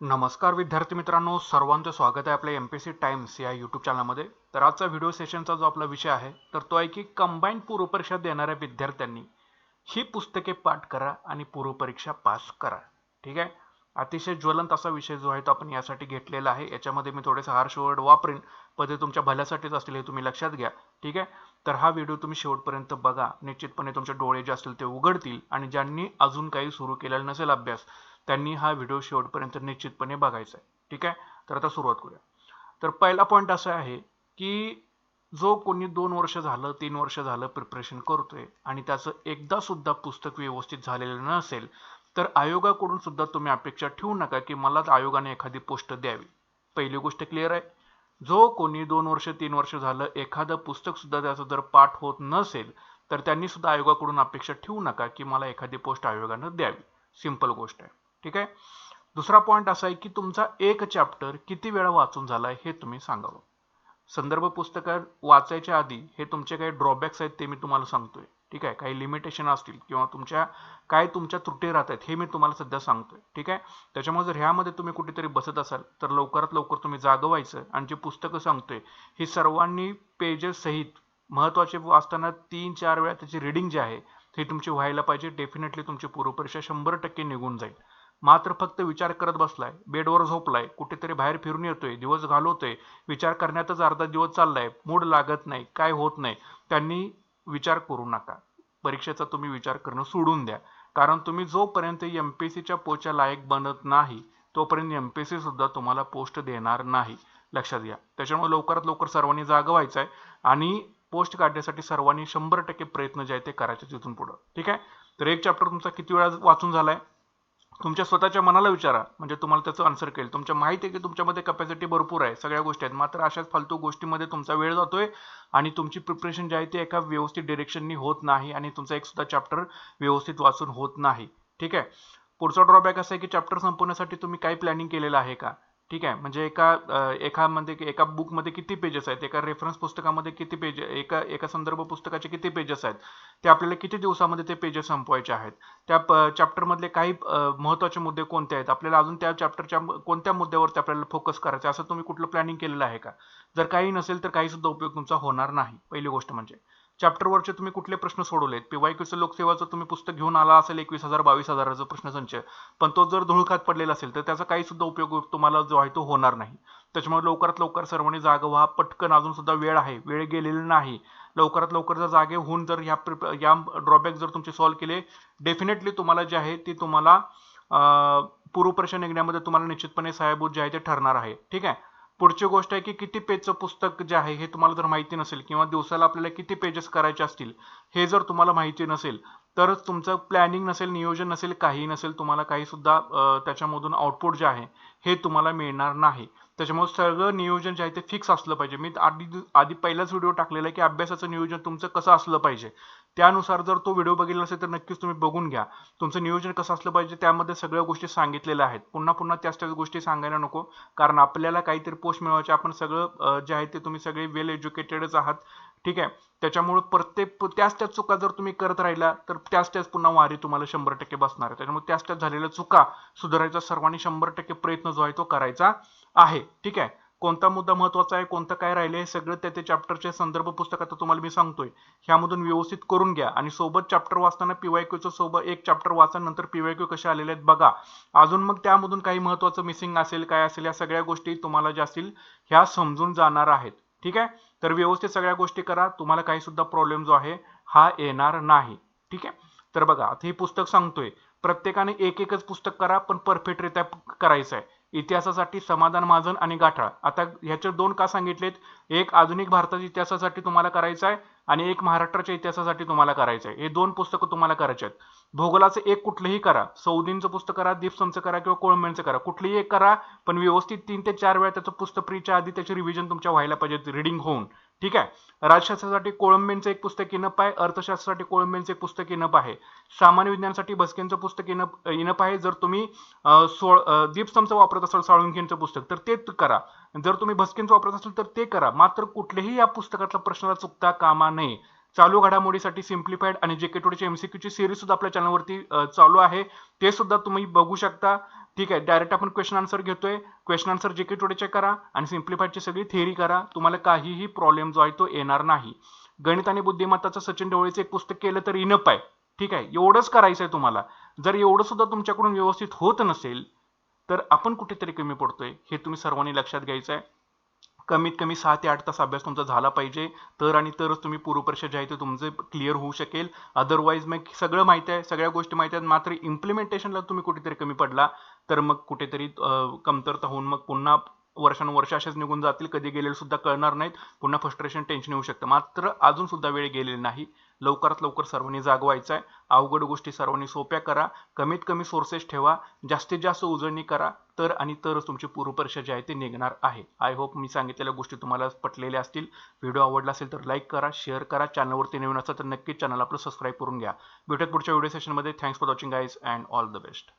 नमस्कार विद्यार्थी मित्रांनो सर्वांचं स्वागत आहे आपल्या एम पी सी टाइम्स या यूट्यूब चॅनलमध्ये तर आजचा व्हिडिओ सेशनचा जो आपला विषय आहे तर तो आहे की कंबाईंड पूर्वपरीक्षा देणाऱ्या विद्यार्थ्यांनी ही पुस्तके पाठ करा आणि पूर्वपरीक्षा पास करा. ठीक आहे? अतिशय ज्वलंत असा विषय जो आहे तो आपण यासाठी घेतलेला आहे. याच्यामध्ये मी थोडेसे हार्श वर्ड वापरेन. पण ते तुमच्या भल्यासाठीच असतील हे तुम्ही लक्षात घ्या. ठीक आहे? तर हा व्हिडिओ तुम्ही शेवटपर्यंत बघा. निश्चितपणे तुमचे डोळे जे असतील ते उघडतील आणि ज्यांनी अजून काही सुरू केलेला नसेल अभ्यास त्यांनी हा व्हिडिओ शेवटपर्यंत निश्चितपणे बघायचा आहे. ठीक आहे? तर आता सुरुवात करूया. तर पहिला पॉईंट असा आहे की जो कोणी दोन वर्ष झालं तीन वर्ष झालं प्रिपरेशन करतोय आणि त्याचं एकदा सुद्धा पुस्तक व्यवस्थित झालेलं नसेल तर आयोगाकडून सुद्धा तुम्ही अपेक्षा ठेवू नका की मला आयोगाने एखादी पोस्ट द्यावी. पहिली गोष्ट क्लिअर आहे. जो कोणी दोन वर्ष तीन वर्ष झालं एखादं पुस्तक सुद्धा त्याचं जर पाठ होत नसेल तर त्यांनी सुद्धा आयोगाकडून अपेक्षा ठेवू नका की मला एखादी पोस्ट आयोगानं द्यावी. सिंपल गोष्ट आहे. ठीक आहे? दुसरा पॉईंट असा आहे की तुमचा एक चॅप्टर किती वेळा वाचून झालाय हे तुम्ही सांगावं. संदर्भ पुस्तकं वाचायच्या आधी हे तुमचे काही ड्रॉबॅक्स आहेत ते मी तुम्हाला सांगतोय. ठीक आहे? काही लिमिटेशन असतील किंवा तुमच्या काय तुमच्या त्रुटी राहत आहेत हे मी तुम्हाला सध्या सांगतोय. ठीक आहे? त्याच्यामुळे जर ह्यामध्ये तुम्ही कुठेतरी बसत असाल तर लवकरात लवकर तुम्ही जागवायचं आणि जे पुस्तकं सांगतोय ही सर्वांनी पेजेस सहित महत्त्वाचे वाचताना तीन चार वेळा त्याची रिडिंग जी आहे ती तुमची व्हायला पाहिजे. डेफिनेटली तुमची पूर्वपरीक्षा शंभर टक्के निघून जाईल. मात्र फक्त विचार करत बसलाय. बेडवर झोपलाय. कुठेतरी बाहेर फिरून येतोय. दिवस घालवतोय. विचार करण्यातच अर्धा दिवस चाललाय. मूड लागत नाही. काय होत नाही. त्यांनी विचार करू नका. परीक्षेचा तुम्ही विचार करणं सोडून द्या. कारण तुम्ही जोपर्यंत एम पी सीच्या पोच्या लायक बनत नाही तोपर्यंत एम पी सी सुद्धा तुम्हाला पोस्ट देणार नाही. लक्षात घ्या. त्याच्यामुळे लवकरात लवकर सर्वांनी जागा व्हायचं आहे आणि पोस्ट काढण्यासाठी सर्वांनी शंभर टक्के प्रयत्न जे आहे ते करायचे तिथून पुढं. ठीक आहे? तर एक चॅप्टर तुमचा किती वेळा वाचून झालाय? तुमच्या स्वतःच्या मनाला विचारा. म्हणजे तुम्हाला त्याचं आन्सर कळेल. तुमच्या माहिती आहे की तुमच्यामध्ये कपॅसिटी भरपूर आहे. सगळ्या गोष्टी आहेत. मात्र अशाच फालतू गोष्टीमध्ये तुमचा वेळ जातोय आणि तुमची प्रिपरेशन जी आहे ती एका व्यवस्थित डिरेक्शननी होत नाही आणि तुमचा एक सुद्धा चॅप्टर व्यवस्थित वाचून होत नाही. ठीक आहे? पुढचा ड्रॉबॅक असा आहे की चॅप्टर संपवण्यासाठी तुम्ही काय प्लॅनिंग केलेलं आहे का? ठीक आहे. म्हणजे एका एकामध्ये एका बुकमध्ये किती पेजेस आहेत? एका रेफरन्स पुस्तकामध्ये किती पेज एका एका संदर्भ पुस्तकाचे किती पेजेस आहेत? ते आपल्याला किती दिवसामध्ये ते पेजेस संपवायचे आहेत? त्या चॅप्टरमधले काही महत्त्वाचे मुद्दे कोणते आहेत? आपल्याला अजून त्या चॅप्टरच्या कोणत्या मुद्द्यावरती आपल्याला फोकस करायचं असं तुम्ही कुठलं प्लॅनिंग केलेलं आहे का? जर काही नसेल तर काही सुद्धा उपयोग तुमचा होणार नाही. पहिली गोष्ट म्हणजे. चॅप्टरवरचे तुम्ही कुठले प्रश्न सोडवलेत? पीवायक्यूचं लोकसेवाचं तुम्ही पुस्तक घेऊन आला असेल एकवीस हजार बावीस हजाराचा प्रश्नसंच. पण तो जर धुळखात पडलेला असेल तर त्याचा काही सुद्धा उपयोग तुम्हाला जो आहे तो होणार नाही. त्याच्यामुळे लवकरात लवकर सर्वांनी जागा व्हा. पटकन अजून सुद्धा वेळ आहे. वेळ गेलेली नाही. लवकरात लवकर जर जागे होऊन जर ह्या या ड्रॉबॅक जर तुमचे सॉल्व्ह केले डेफिनेटली तुम्हाला जे आहे ती तुम्हाला पूर्वपरीक्षा निघण्यामध्ये तुम्हाला निश्चितपणे सहाय्यभूत जे आहे ते ठरणार आहे. ठीक आहे? पुढची गोष्ट आहे की किती पेजचं पुस्तक जे आहे हे तुम्हाला जर माहिती नसेल किंवा दिवसाला आपल्याला किती पेजेस करायचे असतील हे जर तुम्हाला माहिती नसेल तरच तुमचं प्लॅनिंग नसेल नियोजन नसेल काही नसेल तुम्हाला काही सुद्धा त्याच्यामधून आउटपुट जे आहे हे तुम्हाला मिळणार नाही. त्याच्यामुळे सगळं नियोजन जे आहे ते फिक्स असलं पाहिजे. मी आधी आधी पहिलाच व्हिडिओ टाकलेला आहे की अभ्यासाचं नियोजन तुमचं कसं असलं पाहिजे. त्यानुसार जर तो व्हिडिओ बघितला असेल तर नक्कीच तुम्ही बघून घ्या. तुमचं नियोजन कसं असलं पाहिजे त्यामध्ये सगळ्या गोष्टी सांगितलेल्या आहेत. पुन्हा पुन्हा त्याच त्याच गोष्टी सांगायला नको. कारण आपल्याला काहीतरी पोस्ट मिळवायचे आपण सगळं जे आहे ते तुम्ही सगळे वेल एज्युकेटेडच आहात. ठीक आहे? त्याच्यामुळे प्रत्येक त्याच त्याच चुका जर तुम्ही करत राहिला तर त्याच त्याच पुन्हा वारी तुम्हाला शंभर टक्के बसणार आहे. त्याच्यामुळे त्याच त्याच झालेल्या चुका सुधारायचा सर्वांनी शंभर टक्के प्रयत्न जो आहे तो करायचा. आहे. ठीक आहे. कोणता मुद्दा महत्त्वाचा आहे कोणतं काय राहिले हे सगळं त्या त्या चॅप्टरचे संदर्भ पुस्तक आता तुम्हाला मी सांगतोय. ह्यामधून व्यवस्थित करून घ्या आणि सोबत चॅप्टर वाचताना पीवायक्यूचं सोबत एक चॅप्टर वाचा नंतर पीवायक्यू कसे आलेले आहेत बघा. अजून मग त्यामधून काही महत्वाचं मिसिंग असेल काय असेल या सगळ्या गोष्टी तुम्हाला ज्या असतील ह्या समजून जाणार आहेत. ठीक आहे? तर व्यवस्थित सगळ्या गोष्टी करा. तुम्हाला काही सुद्धा प्रॉब्लेम जो आहे हा येणार नाही. ठीक आहे? तर बघा आता हे पुस्तक सांगतोय. प्रत्येकाने एक एकच पुस्तक करा पण परफेक्टरित्या करायचं आहे. इतिहासासाठी समाधान माजन आणि गाठाळ. आता ह्याचे दोन का सांगितलेत? एक आधुनिक भारताच्या इतिहासासाठी तुम्हाला करायचं आहे आणि एक महाराष्ट्राच्या इतिहासासाठी तुम्हाला करायचं आहे. हे दोन पुस्तकं तुम्हाला करायचे आहेत. भूगोलाचं एक कुठलंही करा. सौदींचं पुस्तक करा दीपसमचं करा किंवा कोळंबेंचं करा. कुठलंही एक करा पण व्यवस्थित तीन ते चार वेळा त्याचं पुस्तक प्रीच्या आधी त्याची रिव्हिजन तुमच्या व्हायला पाहिजे रिडिंग होऊन. ठीक आहे? राजशास्त्रासाठी कोळंबेंचं एक पुस्तक इनप आहे अर्थशास्त्रासाठी कोळंबेंचं एक पुस्तक इनप आहे. सामान्य विज्ञानासाठी भस्केंचं पुस्तक इनप इनप आहे. जर तुम्ही सोळ दीपस्तंभचं वापरत असाल साळुंखेंचं पुस्तक तर ते करा. जर तुम्ही भस्केंचं वापरत असाल तर ते करा. मात्र कुठलेही या पुस्तकातला प्रश्नाला चुकता कामा नये. चालू घडामोडीसाठी सिम्प्लिफाईड आणि जे के टोडीची एमसीक्यूची सिरीज सुद्धा आपल्या चॅनलवरती चालू आहे. ते सुद्धा तुम्ही बघू शकता. ठीक आहे डायरेक्ट आपण क्वेश्चन आन्सर घेतोय. क्वेश्चन आन्सर जे के टुडेचे करा आणि सिम्प्लिफाईडची सगळी थेरी करा. तुम्हाला काहीही प्रॉब्लेम जो आहे तो येणार नाही. गणित आणि बुद्धिमत्ताचं सचिन ढवळेचं एक पुस्तक केलं तर इनप आहे. ठीक आहे एवढंच करायचं आहे तुम्हाला. जर एवढं सुद्धा तुमच्याकडून व्यवस्थित होत नसेल तर आपण कुठेतरी कमी पडतोय. हे तुम्ही सर्वांनी लक्षात घ्यायचं आहे. कमीत कमी सहा ते आठ तास अभ्यास तुमचा झाला पाहिजे. तर आणि तरच तुम्ही पूर्वपरीक्षा जे आहे ते तुमचं क्लिअर होऊ शकेल. अदरवाईज मग सगळं माहिती आहे सगळ्या गोष्टी माहिती आहेत. मात्र इम्प्लिमेंटेशनला तुम्ही कुठेतरी कमी पडला. तर मग कुठेतरी कमतरता होऊन मग पुन्हा वर्षानुवर्ष असेच निघून जातील कधी गेलेले सुद्धा कळणार नाहीत. पुन्हा फ्रस्ट्रेशन टेन्शन येऊ शकतं. मात्र अजून सुद्धा वेळ गेलेली नाही. लवकरात लवकर सर्वांनी जागवायचं आहे. अवघड गोष्टी सर्वांनी सोप्या करा. कमीत कमी सोर्सेस ठेवा. जास्तीत जास्त उजळणी करा. तर आणि तरच तुमची पूर्वपरीक्षा जी आहे ते निघणार आहे. आय होप मी सांगितलेल्या गोष्टी तुम्हाला पटलेल्या असतील. व्हिडिओ आवडला असेल तर लाईक करा शेअर करा. चॅनलवरती नवीन असेल तर नक्कीच चॅनल आपलं सबस्क्राईब करून घ्या. भेटत पुढच्या व्हिडिओ सेशनमध्ये thanks for watching guys and all the best